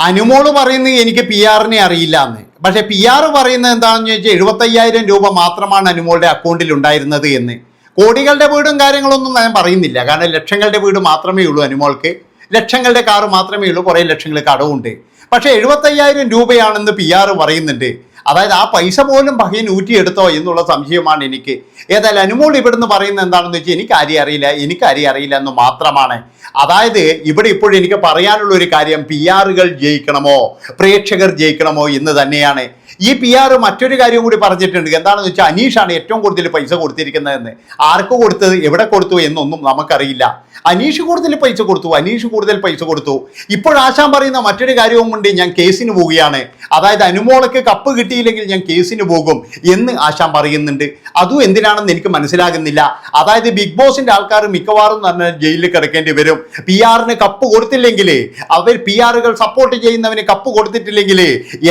അനുമോൾ പറയുന്നത് എനിക്ക് പി ആറിനെ അറിയില്ല എന്ന് പക്ഷെ പി ആർ പറയുന്നത് എന്താണെന്ന് ചോദിച്ചാൽ എഴുപത്തയ്യായിരം രൂപ മാത്രമാണ് അനുമോളുടെ അക്കൗണ്ടിൽ ഉണ്ടായിരുന്നത് എന്ന്. കോടികളുടെ വീടും കാര്യങ്ങളൊന്നും ഞാൻ പറയുന്നില്ല. കാരണം ലക്ഷങ്ങളുടെ വീട് മാത്രമേ ഉള്ളൂ അനുമോൾക്ക്. ലക്ഷങ്ങളുടെ കാറ് മാത്രമേ ഉള്ളൂ. കുറേ ലക്ഷങ്ങൾ കടവുണ്ട്. പക്ഷേ എഴുപത്തയ്യായിരം രൂപയാണെന്ന് പി ആർ പറയുന്നുണ്ട്. അതായത് ആ പൈസ പോലും ബഹീൻ ഊറ്റിയെടുത്തോ എന്നുള്ള സംശയമാണ് എനിക്ക്. ഏതായാലും അനുമോൾ ഇവിടുന്ന് പറയുന്നത് എന്താണെന്ന് വെച്ചാൽ എനിക്ക് ആരെയും അറിയില്ല എനിക്ക് ആരെയും അറിയില്ല എന്ന് മാത്രമാണ്. അതായത് ഇവിടെ ഇപ്പോഴും എനിക്ക് പറയാനുള്ള ഒരു കാര്യം പി ആറുകൾ ജയിക്കണമോ? പ്രേക്ഷകർ ജയിക്കണമോ എന്ന് തന്നെയാണ്. ഈ പി ആർ മറ്റൊരു കാര്യം കൂടി പറഞ്ഞിട്ടുണ്ട്. എന്താണെന്ന് വെച്ചാൽ അനീഷാണ് ഏറ്റവും കൂടുതൽ പൈസ കൊടുത്തിരിക്കുന്നതെന്ന്. ആർക്ക് കൊടുത്തത് എവിടെ കൊടുത്തു എന്നൊന്നും നമുക്കറിയില്ല. അനീഷ് കൂടുതൽ പൈസ കൊടുത്തു അനീഷ് കൂടുതൽ പൈസ കൊടുത്തു. ഇപ്പോൾ ആശാൻ പറയുന്ന മറ്റൊരു കാര്യവും കൊണ്ട് ഞാൻ കേസിന് പോവുകയാണ്. അതായത് അനുമോളക്ക് കപ്പ് കിട്ടിയില്ലെങ്കിൽ ഞാൻ കേസിന് പോകും എന്ന് ആശാൻ പറയുന്നുണ്ട്. അതും എന്തിനാണെന്ന് എനിക്ക് മനസ്സിലാകുന്നില്ല. അതായത് ബിഗ് ബോസിന്റെ ആൾക്കാർ മിക്കവാറും തന്നെ ജയിലിൽ കിടക്കേണ്ടി വരും. പി ആറിന് കപ്പ് കൊടുത്തില്ലെങ്കിൽ അവർ പി ആറുകൾ സപ്പോർട്ട് ചെയ്യുന്നവന് കപ്പ് കൊടുത്തിട്ടില്ലെങ്കിൽ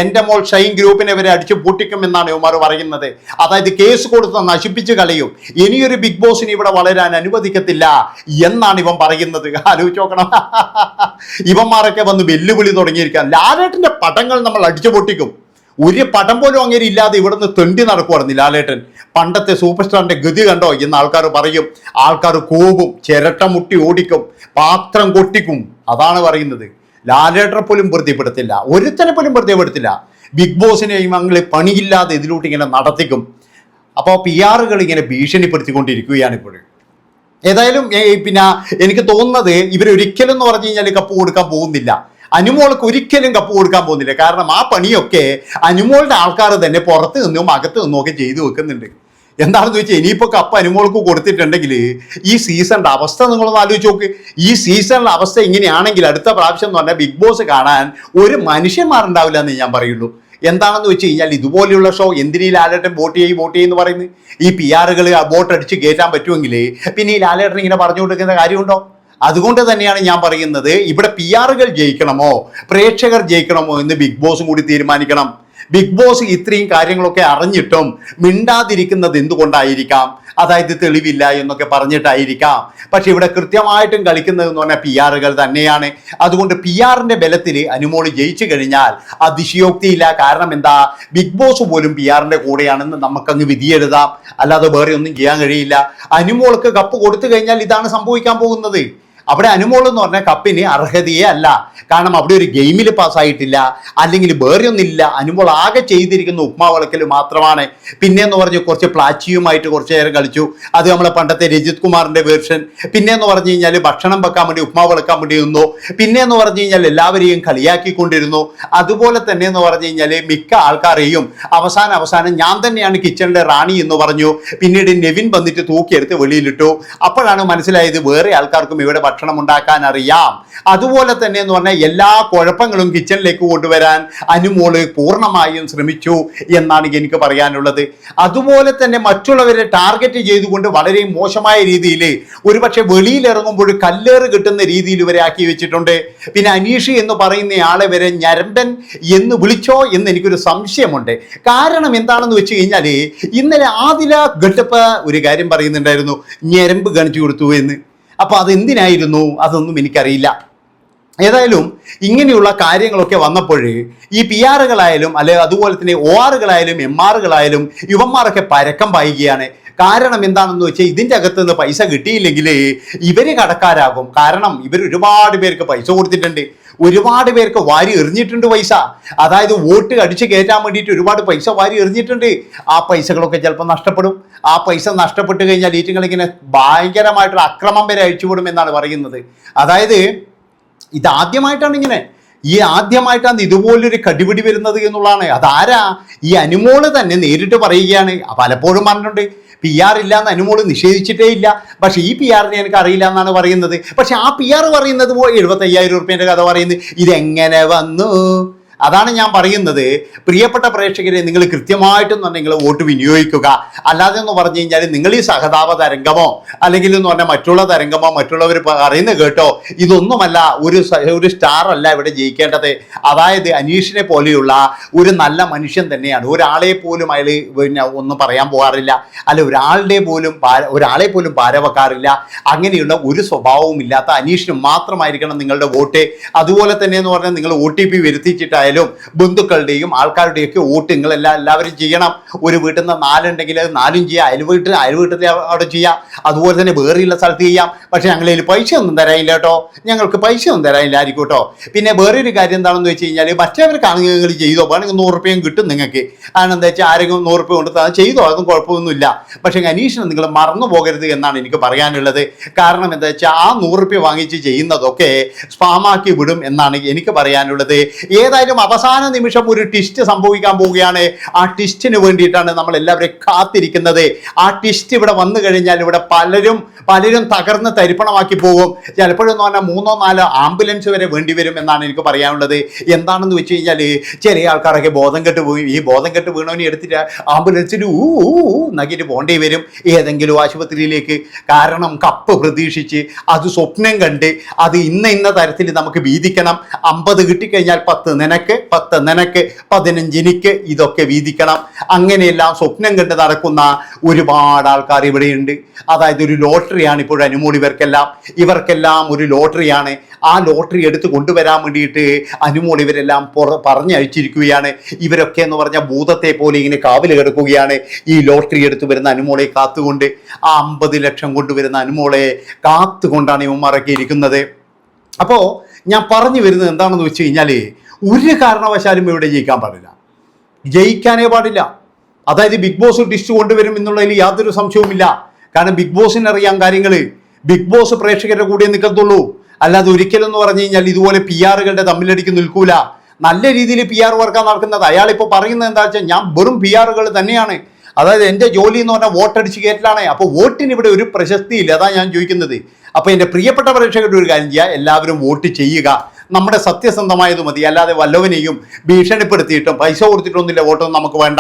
എന്റെ മോൾ ഷൈൻ ഗ്രൂപ്പിനെ വരെ അടിച്ചു പൂട്ടിക്കും എന്നാണ് ഇവന്മാർ പറയുന്നത്. അതായത് കേസ് കൊടുത്ത് നശിപ്പിച്ച് കളയും. ഇനിയൊരു ബിഗ് ബോസിന് ഇവിടെ വളരാൻ അനുവദിക്കത്തില്ല എന്നാണ് ഇവൻ പറയുന്നത്. ആലോചിച്ച് നോക്കണം. ഇവന്മാരൊക്കെ വന്ന് വെല്ലുവിളി തുടങ്ങിയിരിക്കാൻ ലാലേട്ടന്റെ പടങ്ങൾ നമ്മൾ അടിച്ചു പൊട്ടിക്കും. ഒരു പടം പോലും അങ്ങനെ ഇല്ലാതെ ഇവിടുന്ന് തെണ്ടി നടക്കുവായിരുന്നു ലാലേട്ടൻ. പണ്ടത്തെ സൂപ്പർ സ്റ്റാറിന്റെ ഗതി കണ്ടോ? എന്ന് ആൾക്കാർ പറയും ആൾക്കാർ കോപും ചിരട്ട മുട്ടി ഓടിക്കും പാത്രം കൊട്ടിക്കും. അതാണ് പറയുന്നത്. ലാലേട്ടനെ പോലും വൃത്തിപ്പെടുത്തില്ല ഒരുത്തനെ പോലും വൃത്തിപ്പെടുത്തില്ല ബിഗ് ബോസിനെയും അങ്ങനെ പണിയില്ലാതെ ഇതിലോട്ട് ഇങ്ങനെ നടത്തിക്കും. അപ്പോൾ പി ആറുകൾ ഇങ്ങനെ ഭീഷണിപ്പെടുത്തിക്കൊണ്ടിരിക്കുകയാണ് ഇപ്പോഴും ഏതായാലും പിന്നെ എനിക്ക് തോന്നുന്നത് ഇവരൊരിക്കലും എന്ന് പറഞ്ഞു കഴിഞ്ഞാൽ കപ്പ് കൊടുക്കാൻ പോകുന്നില്ല. അനുമോൾക്ക് ഒരിക്കലും കപ്പ് കൊടുക്കാൻ പോകുന്നില്ല. കാരണം ആ പണിയൊക്കെ അനുമോളുടെ ആൾക്കാർ തന്നെ പുറത്ത് നിന്നും അകത്ത് നിന്നും ഒക്കെ ചെയ്തു വെക്കുന്നുണ്ട്. എന്താണെന്ന് വെച്ചാൽ ഇനിയിപ്പോൾ കപ്പ് അനുമോൾക്ക് കൊടുത്തിട്ടുണ്ടെങ്കിൽ ഈ സീസണിന്റെ അവസ്ഥ നിങ്ങളൊന്ന് ആലോചിച്ച് നോക്ക്. ഈ സീസണിലെ അവസ്ഥ ഇങ്ങനെയാണെങ്കിൽ അടുത്ത പ്രാവശ്യം എന്ന് പറഞ്ഞാൽ ബിഗ് ബോസ് കാണാൻ ഒരു മനുഷ്യന്മാരുണ്ടാവില്ല എന്ന് ഞാൻ പറയുള്ളൂ. എന്താണെന്ന് വെച്ച് കഴിഞ്ഞാൽ ഇതുപോലെയുള്ള ഷോ എന്തിനീ ലാലേട്ടൻ വോട്ട് ചെയ്യും വോട്ട് ചെയ്യുമെന്ന് പറയുന്നത്? ഈ പി ആറുകൾ വോട്ട് അടിച്ച് കയറ്റാൻ പറ്റുമെങ്കിൽ പിന്നെ ഈ ലാലേട്ടൻ ഇങ്ങനെ പറഞ്ഞു കൊടുക്കുന്ന കാര്യമുണ്ടോ? അതുകൊണ്ട് തന്നെയാണ് ഞാൻ പറയുന്നത് ഇവിടെ പി ആറുകൾ ജയിക്കണമോ? പ്രേക്ഷകർ ജയിക്കണമോ എന്ന് ബിഗ് ബോസും കൂടി തീരുമാനിക്കണം. ബിഗ് ബോസ് ഇത്രയും കാര്യങ്ങളൊക്കെ അറിഞ്ഞിട്ടും മിണ്ടാതിരിക്കുന്നത് എന്തുകൊണ്ടായിരിക്കാം? അതായത് തെളിവില്ല എന്നൊക്കെ പറഞ്ഞിട്ടായിരിക്കാം. പക്ഷെ ഇവിടെ കൃത്യമായിട്ടും കളിക്കുന്നത് എന്ന് പറഞ്ഞാൽ പി ആറുകൾ തന്നെയാണ്. അതുകൊണ്ട് പി ആറിന്റെ ബലത്തിൽ അനുമോൾ ജയിച്ചു കഴിഞ്ഞാൽ അതിശയോക്തിയില്ല. കാരണം എന്താ? ബിഗ് ബോസ് പോലും പി ആറിന്റെ കൂടെയാണെന്ന് നമുക്കങ്ങ് വിധിയെഴുതാം. അല്ലാതെ വേറെ ഒന്നും ചെയ്യാൻ കഴിയില്ല. അനുമോൾക്ക് കപ്പ് കൊടുത്തു കഴിഞ്ഞാൽ ഇതാണ് സംഭവിക്കാൻ പോകുന്നത്. അവിടെ അനുമോൾ എന്ന് പറഞ്ഞ കപ്പിന് അർഹതയേ അല്ല. കാരണം അവിടെ ഒരു ഗെയിമിൽ പാസ്സായിട്ടില്ല. അല്ലെങ്കിൽ വേറെ ഒന്നില്ല അനുമോൾ ആകെ ചെയ്തിരിക്കുന്ന ഉപ്മാ വളക്കൽ മാത്രമാണ്. പിന്നെ എന്ന് പറഞ്ഞ് കുറച്ച് പ്ലാച്ചിയുമായിട്ട് കുറച്ച് നേരം കളിച്ചു. അത് നമ്മളെ പണ്ടത്തെ രജിത് കുമാറിന്റെ വേർഷൻ. പിന്നെ എന്ന് പറഞ്ഞു കഴിഞ്ഞാൽ ഭക്ഷണം വെക്കാൻ വേണ്ടി ഉപ്മാ വിളക്കാൻ വേണ്ടി നിന്നു. പിന്നെ എന്ന് പറഞ്ഞു കഴിഞ്ഞാൽ എല്ലാവരെയും കളിയാക്കിക്കൊണ്ടിരുന്നു. അതുപോലെ തന്നെ എന്ന് പറഞ്ഞു കഴിഞ്ഞാൽ മിക്ക ആൾക്കാരെയും അവസാനം അവസാനം ഞാൻ തന്നെയാണ് കിച്ചണിലെ റാണി എന്ന് പറഞ്ഞു. പിന്നീട് നെവിൻ വന്നിട്ട് തൂക്കിയെടുത്ത് വെളിയിലിട്ടു. അപ്പോഴാണ് മനസ്സിലായത് വേറെ ആൾക്കാർക്കും ഇവിടെ ഭക്ഷണം ഉണ്ടാക്കാൻ അറിയാം അതുപോലെ തന്നെ എന്ന് പറഞ്ഞാൽ എല്ലാ കുഴപ്പങ്ങളും കിച്ചണിലേക്ക് കൊണ്ടുവരാൻ അനുമോൾ പൂർണമായും ശ്രമിച്ചു എന്നാണ് എനിക്ക് പറയാനുള്ളത്. അതുപോലെ തന്നെ മറ്റുള്ളവരെ ടാർഗറ്റ് ചെയ്തുകൊണ്ട് വളരെ മോശമായ രീതിയിൽ ഒരുപക്ഷെ വെളിയിലിറങ്ങുമ്പോൾ കല്ലേറ് കിട്ടുന്ന രീതിയിൽ ഇവരെ ആക്കി വെച്ചിട്ടുണ്ട്. പിന്നെ അനീഷ് എന്ന് പറയുന്ന ആളെ വരെ ഞരമ്പൻ എന്ന് വിളിച്ചോ എന്ന് എനിക്കൊരു സംശയമുണ്ട്. കാരണം എന്താണെന്ന് വെച്ച് കഴിഞ്ഞാൽ ഇന്നലെ ആദില ഗട്ടപ്പ് ഒരു കാര്യം പറയുന്നുണ്ടായിരുന്നു. ഞരമ്പ് കാണിച്ചു കൊടുത്തു എന്ന്. അപ്പൊ അതെന്തിനായിരുന്നു? അതൊന്നും എനിക്കറിയില്ല. ഏതായാലും ഇങ്ങനെയുള്ള കാര്യങ്ങളൊക്കെ വന്നപ്പോൾ ഈ പി ആറുകളായാലും അല്ലെ അതുപോലെ തന്നെ ഒ ആറുകളായാലും എം ആറുകളായാലും യുവന്മാരൊക്കെ പരക്കം പായുകയാണ്. കാരണം എന്താണെന്ന് വെച്ചാൽ ഇതിന്റെ അകത്ത് നിന്ന് പൈസ കിട്ടിയില്ലെങ്കിൽ ഇവർ കടക്കാരാകും. കാരണം ഇവർ ഒരുപാട് പേർക്ക് പൈസ കൊടുത്തിട്ടുണ്ട്. ഒരുപാട് പേർക്ക് വാരി എറിഞ്ഞിട്ടുണ്ട് പൈസ. അതായത് വോട്ട് അടിച്ച് കയറ്റാൻ വേണ്ടിയിട്ട് ഒരുപാട് പൈസ വാരി എറിഞ്ഞിട്ടുണ്ട്. ആ പൈസകളൊക്കെ ചിലപ്പോൾ നഷ്ടപ്പെടും. ആ പൈസ നഷ്ടപ്പെട്ട് കഴിഞ്ഞാൽ ഈറ്റുകളിങ്ങനെ ഭയങ്കരമായിട്ടുള്ള അക്രമം വരെ അഴിച്ചുവിടും എന്നാണ് പറയുന്നത്. അതായത് ഇതാദ്യമായിട്ടാണ് ഇങ്ങനെ. ഈ ആദ്യമായിട്ടാണ് ഇതുപോലൊരു കടിപിടി വരുന്നത് എന്നുള്ളതാണ്. അതാരാ? ഈ അനുമോൾ തന്നെ നേരിട്ട് പറയുകയാണ്. പലപ്പോഴും പറഞ്ഞിട്ടുണ്ട്. പി ആർ ഇല്ല എന്ന് അനുമോൾ നിഷേധിച്ചിട്ടേ ഇല്ല. പക്ഷേ ഈ പി ആറിനെ എനിക്ക് അറിയില്ല എന്നാണ് പറയുന്നത്. പക്ഷേ ആ പി ആർ പറയുന്നത് എഴുപത്തയ്യായിരം റുപ്യന്റെ കഥ പറയുന്നത്. ഇതെങ്ങനെ വന്നു? അതാണ് ഞാൻ പറയുന്നത്. പ്രിയപ്പെട്ട പ്രേക്ഷകരെ നിങ്ങൾ കൃത്യമായിട്ടും തന്നെ നിങ്ങൾ വോട്ട് വിനിയോഗിക്കുക. അല്ലാതെ എന്ന് പറഞ്ഞു കഴിഞ്ഞാൽ നിങ്ങൾ ഈ സഹതാപ തരംഗമോ അല്ലെങ്കിൽ എന്ന് പറഞ്ഞാൽ മറ്റുള്ള തരംഗമോ മറ്റുള്ളവർ പറയുന്നത് കേട്ടോ ഇതൊന്നുമല്ല. ഒരു ഒരു സ്റ്റാർ അല്ല ഇവിടെ ജയിക്കേണ്ടത്. അതായത് അനീഷിനെ പോലെയുള്ള ഒരു നല്ല മനുഷ്യൻ തന്നെയാണ്. ഒരാളെ പോലും അയാൾ പിന്നെ ഒന്നും പറയാൻ പോകാറില്ല. അല്ല ഒരാളുടെ പോലും ഒരാളെ പോലും ഭാര വെക്കാറില്ല അങ്ങനെയുള്ള ഒരു സ്വഭാവവും ഇല്ലാത്ത അനീഷിന് മാത്രമായിരിക്കണം നിങ്ങളുടെ വോട്ട്. അതുപോലെ തന്നെ എന്ന് പറഞ്ഞാൽ നിങ്ങൾ ഒ ടി പി വരുത്തിച്ചിട്ടായാലും ബന്ധുക്കളുടെയും ആൾക്കാരുടെയും ഒക്കെ വോട്ട് നിങ്ങളെല്ലാം എല്ലാവരും ചെയ്യണം. ഒരു വീട്ടിൽ നിന്ന് നാലുണ്ടെങ്കിൽ അത് നാലും ചെയ്യാം. അയൽ വീട്ടിൽ അയൽ വീട്ടിൽ അവിടെ ചെയ്യാം. അതുപോലെ തന്നെ വേറെയുള്ള സ്ഥലത്ത് ചെയ്യാം. പക്ഷേ ഞങ്ങളിൽ പൈസ ഒന്നും തരാനില്ല കേട്ടോ. ഞങ്ങൾക്ക് പൈസ ഒന്നും തരാനില്ലായിരിക്കും കേട്ടോ. പിന്നെ വേറൊരു കാര്യം എന്താണെന്ന് വെച്ച് കഴിഞ്ഞാൽ മറ്റേവർക്കാണെങ്കിൽ നിങ്ങൾ ചെയ്തോ? വേണമെങ്കിൽ നൂറ് കിട്ടും നിങ്ങൾക്ക്. കാരണം എന്താ വെച്ചാൽ ആരെങ്കിലും നൂറ് റുപ്യ കൊണ്ട് തന്നെ ചെയ്തോ? അതൊന്നും കുഴപ്പമൊന്നുമില്ല. പക്ഷേ അനീഷിനെ നിങ്ങൾ മറന്നു പോകരുത് എന്നാണ് എനിക്ക് പറയാനുള്ളത്. കാരണം എന്താ വെച്ചാൽ ആ നൂറ് റുപ്യ വാങ്ങിച്ച് ചെയ്യുന്നതൊക്കെ സ്പാമാക്കി വിടും എന്നാണ് എനിക്ക് പറയാനുള്ളത്. ഏതായാലും അവസാന നിമിഷം ഒരു ട്വിസ്റ്റ് സംഭവിക്കാൻ പോവുകയാണ്. ആ ട്വിസ്റ്റിന് വേണ്ടിയിട്ടാണ് നമ്മൾ എല്ലാവരും കാത്തിരിക്കുന്നത്. ആ ട്വിസ്റ്റ് ഇവിടെ വന്നു കഴിഞ്ഞാൽ ഇവിടെ പലരും പലരും തകർന്ന് തരിപ്പണമാക്കി പോകും. ചിലപ്പോഴെന്ന് പറഞ്ഞാൽ മൂന്നോ നാലോ ആംബുലൻസ് വരെ വേണ്ടി വരും എന്നാണ് എനിക്ക് പറയാനുള്ളത്. എന്താണെന്ന് വെച്ച് കഴിഞ്ഞാൽ ചെറിയ ആൾക്കാരൊക്കെ ബോധം കെട്ട് പോയി. ഈ ബോധം കെട്ട് വീണവനെ എടുത്തിട്ട് ആംബുലൻസിൽ ഊ ഊ നക്കിട്ട് പോകേണ്ടി വരും. ഏതെങ്കിലും ആശുപത്രിയിലേക്ക് കാരണം കപ്പ് പ്രതീക്ഷിച്ച് അത് സ്വപ്നം കണ്ട് അത് ഇന്ന ഇന്ന തരത്തിൽ നമുക്ക് വീതിക്കണം. അമ്പത് കിട്ടിക്കഴിഞ്ഞാൽ പത്ത്. നിനക്ക് പത്ത് നിനക്ക് പതിനഞ്ച് എനിക്ക് ഇതൊക്കെ വീതിക്കണം. അങ്ങനെയെല്ലാം സ്വപ്നം കണ്ട് നടക്കുന്ന ഒരുപാട് ആൾക്കാർ ഇവിടെയുണ്ട്. അതായത് ഒരു ലോട്ടറിയാണ് ഇപ്പോൾ അനുമോൾ ഇവർക്കെല്ലാം. ഇവർക്കെല്ലാം ഒരു ലോട്ടറിയാണ്. ആ ലോട്ടറി എടുത്ത് കൊണ്ടുവരാൻ വേണ്ടിയിട്ട് അനുമോൾ ഇവരെല്ലാം പുറ പറഞ്ഞയച്ചിരിക്കുകയാണ്. ഇവരൊക്കെ എന്ന് പറഞ്ഞാൽ ഭൂതത്തെ പോലെ ഇങ്ങനെ കാവൽ കിടക്കുകയാണ്. ഈ ലോട്ടറി എടുത്ത് വരുന്ന അനുമോളെ കാത്തുകൊണ്ട് ആ അമ്പത് ലക്ഷം കൊണ്ടുവരുന്ന അനുമോളെ കാത്തുകൊണ്ടാണ് ഇവന്മാരൊക്കെ ഇരിക്കുന്നത്. അപ്പോൾ ഞാൻ പറഞ്ഞു വരുന്നത് എന്താണെന്ന് വെച്ച് കഴിഞ്ഞാൽ ഒരു കാരണവശാലും ഇവിടെ ജയിക്കാൻ പാടില്ല. ജയിക്കാനേ പാടില്ല. അതായത് ബിഗ് ബോസ് ടിസ്റ്റ് കൊണ്ടുവരും എന്നുള്ളതിൽ യാതൊരു സംശയവുമില്ല. കാരണം ബിഗ് ബോസിന് അറിയാം കാര്യങ്ങൾ. ബിഗ് ബോസ് പ്രേക്ഷകരുടെ കൂടെ നിൽക്കത്തുള്ളൂ. അല്ലാതെ ഒരിക്കലെന്ന് പറഞ്ഞു കഴിഞ്ഞാൽ ഇതുപോലെ പി ആറുകളുടെ തമ്മിലടിക്ക് നിൽക്കൂല. നല്ല രീതിയിൽ പി ആർ വർക്കാണ് നടക്കുന്നത്. അയാൾ ഇപ്പോൾ പറയുന്നത് എന്താ വെച്ചാൽ ഞാൻ വെറും പി ആറുകൾ തന്നെയാണ്. അതായത് എന്റെ ജോലി എന്ന് പറഞ്ഞാൽ വോട്ടടിച്ച് കയറ്റലാണ് അപ്പോൾ വോട്ടിന് ഇവിടെ ഒരു പ്രശസ്തിയില്ല. അതാണ് ഞാൻ ചോദിക്കുന്നത്. അപ്പോൾ എന്റെ പ്രിയപ്പെട്ട പ്രേക്ഷകരുടെ ഒരു കാര്യം ചെയ്യുക എല്ലാവരും വോട്ട് ചെയ്യുക. നമ്മുടെ സത്യസന്ധമായത് മതി. അല്ലാതെ വല്ലവനെയും ഭീഷണിപ്പെടുത്തിയിട്ടും പൈസ കൊടുത്തിട്ടൊന്നുമില്ല വോട്ടൊന്നും നമുക്ക് വേണ്ട.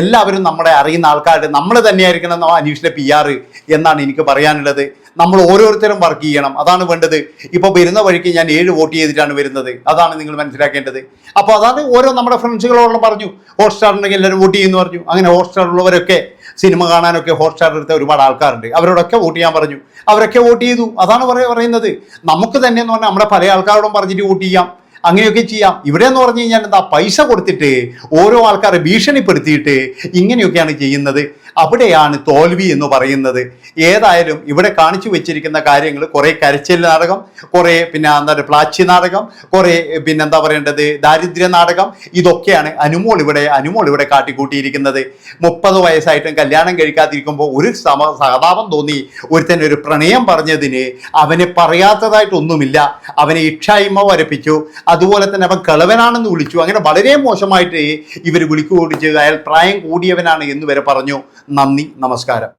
എല്ലാവരും നമ്മളെ അറിയുന്ന ആൾക്കാർ നമ്മൾ തന്നെയായിരിക്കണം എന്നോ അനീഷിന്റെ പി ആർ എന്നാണ് എനിക്ക് പറയാനുള്ളത്. നമ്മൾ ഓരോരുത്തരും വർക്ക് ചെയ്യണം. അതാണ് വേണ്ടത്. ഇപ്പോൾ വരുന്ന വഴിക്ക് ഞാൻ ഏഴ് വോട്ട് ചെയ്തിട്ടാണ് വരുന്നത്. അതാണ് നിങ്ങൾ മനസ്സിലാക്കേണ്ടത്. അപ്പോൾ അതാണ് ഓരോ നമ്മുടെ ഫ്രണ്ട്സുകളോളം പറഞ്ഞു. ഹോട്ട്സ്റ്റാർ ഉണ്ടെങ്കിൽ എല്ലാവരും വോട്ട് ചെയ്യുന്നു പറഞ്ഞു. അങ്ങനെ ഹോട്ട്സ്റ്റാർ ഉള്ളവരൊക്കെ സിനിമ കാണാനൊക്കെ ഹോട്ട്സ്റ്റാർ എടുത്ത ഒരുപാട് ആൾക്കാരുണ്ട്. അവരോടൊക്കെ വോട്ട് ചെയ്യാൻ പറഞ്ഞു. അവരൊക്കെ വോട്ട് ചെയ്തു. അതാണ് പറയ- പറയുന്നത്. നമുക്ക് തന്നെ എന്ന് പറഞ്ഞാൽ നമ്മുടെ പല ആൾക്കാരോടും പറഞ്ഞിട്ട് വോട്ട് ചെയ്യാം. അങ്ങനെയൊക്കെ ചെയ്യാം. ഇവിടെ എന്ന് പറഞ്ഞു കഴിഞ്ഞാൽ എന്താ? പൈസ കൊടുത്തിട്ട് ഓരോ ആൾക്കാരെ ഭീഷണിപ്പെടുത്തിയിട്ട് ഇങ്ങനെയൊക്കെയാണ് ചെയ്യുന്നത്. അവിടെയാണ് തോൽവി എന്ന് പറയുന്നത്. ഏതായാലും ഇവിടെ കാണിച്ചു വെച്ചിരിക്കുന്ന കാര്യങ്ങൾ കുറേ കരച്ചിൽ നാടകം കുറേ പിന്നെ എന്താ പറയുക പ്ലാച്ചി നാടകം കുറേ പിന്നെ എന്താ പറയേണ്ടത് ദാരിദ്ര്യ നാടകം ഇതൊക്കെയാണ് അനുമോൾ ഇവിടെ അനുമോൾ ഇവിടെ കാട്ടിക്കൂട്ടിയിരിക്കുന്നത്. മുപ്പത് വയസ്സായിട്ടും കല്യാണം കഴിക്കാതിരിക്കുമ്പോൾ ഒരു സമ സഹതാപം തോന്നി. ഒരുത്തൻ ഒരു പ്രണയം പറഞ്ഞതിന് അവന് പറയാത്തതായിട്ടൊന്നുമില്ല. അവനെ ഇക്ഷായ്മ വരപ്പിച്ചു. അതുപോലെ തന്നെ അവൻ കളവനാണെന്ന് വിളിച്ചു. അങ്ങനെ വളരെ മോശമായിട്ട് ഇവർ വിളിച്ചു ഓടിച്ച് അയാൾ പ്രായം കൂടിയവനാണ് എന്ന് വരെ പറഞ്ഞു. നന്ദി നമസ്കാരം.